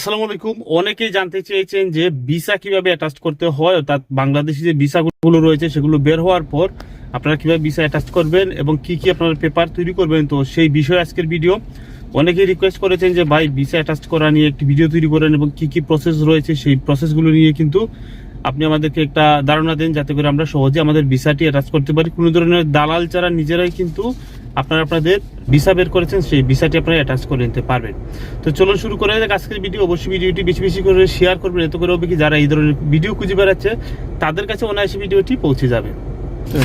আসসালামু আলাইকুম। অনেকেই জানতে চেয়েছেন যে ভিসা কীভাবে অ্যাটাচ করতে হয়, অর্থাৎ বাংলাদেশি যে ভিসা গুলো রয়েছে সেগুলো বের হওয়ার পর আপনারা কীভাবে ভিসা অ্যাটাচ করবেন এবং কি কি আপনার পেপার তৈরি করবেন। তো সেই বিষয়ে আজকের ভিডিও। অনেকেই রিকোয়েস্ট করেছেন যে, ভাই, ভিসা অ্যাটাচ করা নিয়ে একটি ভিডিও তৈরি করেন এবং কি কি প্রসেস রয়েছে? সেই প্রসেসগুলো নিয়ে কিন্তু আপনি আমাদেরকে একটা ধারণা দেন, যাতে করে আমরা সহজে আমাদের ভিসাটি অ্যাটাচ করতে পারি। কোনো ধরনের দালাল ছাড়া নিজেরাই কিন্তু আপনারা আপনাদের ভিসা বের করেছেন, সেই ভিসাটি আপনারা অ্যাটাচ করে নিতে পারবেন। তো চলুন শুরু করে যাক আজকের ভিডিও। অবশ্যই ভিডিওটি বেশি বেশি করে শেয়ার করবেন, এত করে হবে কি যারা এই ধরনের ভিডিও খুঁজে বেড়াচ্ছে, তাদের কাছে অনায়াসে ভিডিওটি পৌঁছে যাবে।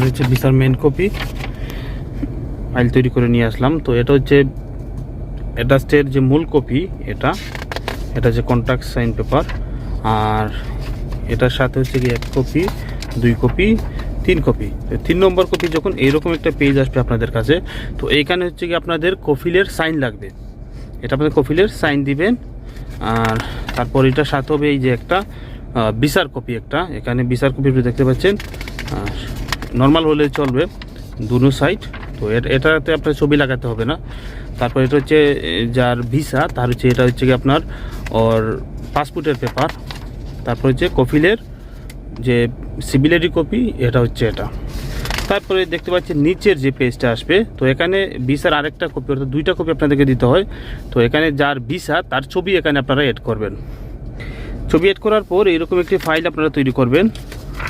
হচ্ছে ভিসার মেন কপি ফাইল তৈরি করে নিয়ে আসলাম। তো এটা হচ্ছে অ্যাটাচের যে মূল কপি এটা এটা হচ্ছে কন্ট্রাক্ট সাইন পেপার আর এটার সাথে হচ্ছে কি, এক কপি দুই কপি তিন কপি তিন নম্বর কপি যখন এইরকম একটা পেজ আসবে আপনাদের কাছে, তো এইখানে হচ্ছে কি আপনাদের কফিলের সাইন লাগবে। এটা আপনাদের কফিলের সাইন দিবেন, আর তারপর এটার সাথে হবে এই যে একটা বিসার কপি একটা। এখানে বিসার কপি দেখতে পাচ্ছেন নর্মাল হলে চলবে দুনো সাইড তো এটাতে আপনার ছবি লাগাতে হবে না। তারপর এটা হচ্ছে যার ভিসা, তার হচ্ছে এটা হচ্ছে কি আপনার, ওর পাসপোর্টের পেপার তারপর হচ্ছে কফিলের যে সিভিলারি কপি, এটা হচ্ছে এটা। তারপরে দেখতে পাচ্ছি নিচের যে পেজটা আসবে, তো এখানে ভিসার আরেকটা কপি, অর্থাৎ দুইটা কপি আপনাদেরকে দিতে হয়। তো এখানে যার ভিসা, তার ছবি এখানে আপনারা এড করবেন। ছবি এড করার পর এরকম একটি ফাইল আপনারা তৈরি করবেন।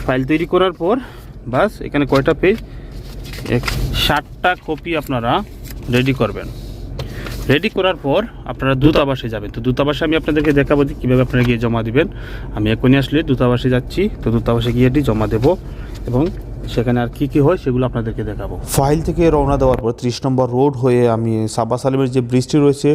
ফাইল তৈরি করার পর, বাস, এখানে কয়টা পেজ ষাটটা কপি আপনারা রেডি করবেন। রেডি করার পর আপনারা দূতাবাসে যাবেন। তো দূতাবাসে আমি আপনাদেরকে দেখাবো যে কীভাবে আপনারা গিয়ে জমা দিবেন। আমি এখনই আসলে দূতাবাসে যাচ্ছি, তো দূতাবাসে গিয়ে এটি জমা দেব এবং সেখানে আর কি কি হয় সেগুলো আপনাদেরকে দেখাবো। ফাইল থেকে রওনা দেওয়ার পর ত্রিশ নম্বর রোড হয়ে আমি সাবা সালেমের যে ব্রিজটি রয়েছে,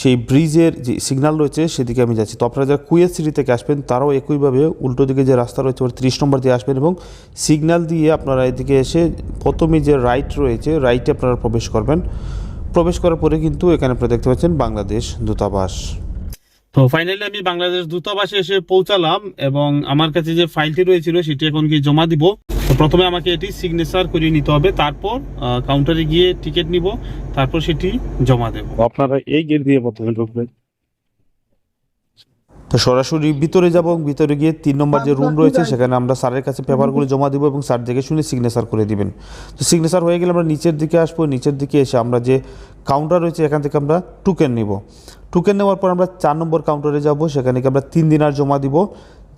সেই ব্রিজের যে সিগনাল রয়েছে সেদিকে আমি যাচ্ছি। তো আপনারা যারা কুয়েত সিটি থেকে আসবেন, তারাও একইভাবে উল্টো দিকে যে রাস্তা রয়েছে ওর ত্রিশ নম্বর দিয়ে আসবেন এবং সিগনাল দিয়ে আপনারা এদিকে এসে প্রথমে যে রাইট রয়েছে, রাইটে আপনারা প্রবেশ করবেন। প্রবেশ করার পরে কিন্তু এখানে আপনি দেখতে পাচ্ছেন বাংলাদেশ দূতাবাস। তো ফাইনালি আমি বাংলাদেশ দূতাবাসে এসে পৌঁছালাম এবং আমার কাছে যে ফাইলটি রয়েছিল সেটি এখন কি জমা দিব। তো প্রথমে আমাকে এটি সিগনেচার করিয়ে নিতে হবে তারপর কাউন্টারে গিয়ে টিকিট নিব তারপর সেটি জমা দেব। আপনারা এই গেট দিয়ে প্রথমে ঢুকবেন। তো সরাসরি ভিতরে যাব এবং ভিতরে গিয়ে তিন নম্বর যে রুম রয়েছে সেখানে আমরা স্যারের কাছে পেপারগুলো জমা দিব এবং স্যার দেখে শুনে সিগনেচার করে দিবেন। তো সিগনেচার হয়ে গেলে আমরা নিচের দিকে আসব নিচের দিকে এসে আমরা যে কাউন্টার রয়েছে এখান থেকে আমরা টুকেন নিব। টুকেন নেওয়ার পর আমরা চার নম্বর কাউন্টারে যাব সেখানে গিয়ে আমরা তিন দিনার জমা দিব।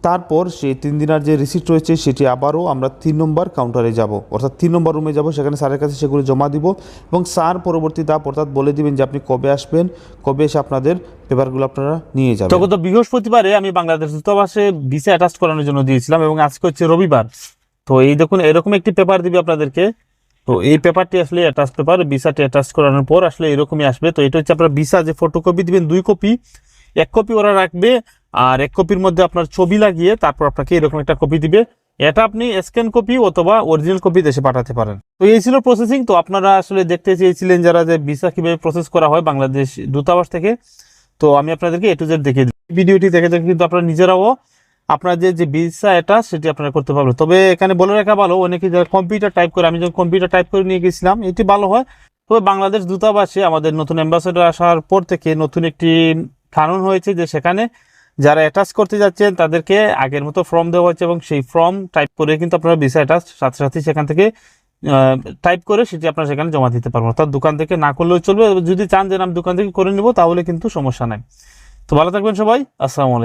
তারপর সেই তিন দিনার যে রিসিট রয়েছে, সেটি আবারও আমরা তিন নম্বর কাউন্টারে যাব। অর্থাৎ তিন নম্বর রুমে যাব, সেখানে স্যারের কাছে সেগুলো জমা দিব এবং স্যার পরবর্তী ধাপ অর্থাৎ বলে দিবেন যে আপনি কবে আসবেন, কবে এসে আপনাদের পেপারগুলো আপনারা নিয়ে যাবেন। তো গত বৃহস্পতিবারে আমি বাংলাদেশ দূতাবাসে ভিসা অ্যাটাচ করানোর জন্য দিয়েছিলাম এবং আজকে হচ্ছে রবিবার। তো এই দেখুন, এরকম একটি পেপার দিবে আপনাদেরকে। তো এই পেপারটি আসলে অ্যাটাচ পেপার ভিসাটি অ্যাটাচ করানোর পর আসলে এরকমই আসবে। তো এটা হচ্ছে আপনার ভিসা যে ফটোকপি দিবেন, দুই কপি এক কপি ওরা রাখবে আর এক কপির মধ্যে আপনার ছবি লাগিয়ে তারপর আপনাকে এরকম একটা কপি দিবে। এটা আপনি স্ক্যান কপি অথবা অরিজিনাল কপি দেশে পাঠাতে পারেন। তো এই ছিল প্রসেসিং তো আপনারা আসলে দেখতে চেয়েছিলেন যারা যে ভিসা কীভাবে প্রসেস করা হয় বাংলাদেশ দূতাবাস থেকে। তো আমি আপনাদেরকে এ টু জেড দেখে দিই। ভিডিওটি দেখে দেখে কিন্তু আপনারা নিজেরাও আপনাদের যে ভিসা এটা সেটি আপনারা করতে পারবেন। তবে এখানে বলে রাখা ভালো, অনেকে যারা কম্পিউটার টাইপ করে, আমি যখন কম্পিউটার টাইপ করে নিয়ে গেছিলাম, এটি ভালো হয়। তবে বাংলাদেশ দূতাবাসে আমাদের নতুন অ্যাম্বাসেডর আসার পর থেকে নতুন একটি কানুন হয়েছে যে সেখানে যারা অ্যাটাচ করতে যাচ্ছেন, তাদেরকে আগের মতো ফর্ম দেওয়া হচ্ছে এবং সেই ফর্ম টাইপ করে কিন্তু আপনারা ভিসা অ্যাটাচ সাথে সাথে সেখান থেকে টাইপ করে সেটি আপনারা সেখানে জমা দিতে পারবেন। অর্থাৎ দোকান থেকে না করলেও চলবে। যদি চান যে আমি দোকান থেকে করে নেব, তাহলে কিন্তু সমস্যা নাই। তো ভালো থাকবেন সবাই। আসসালামু আলাইকুম।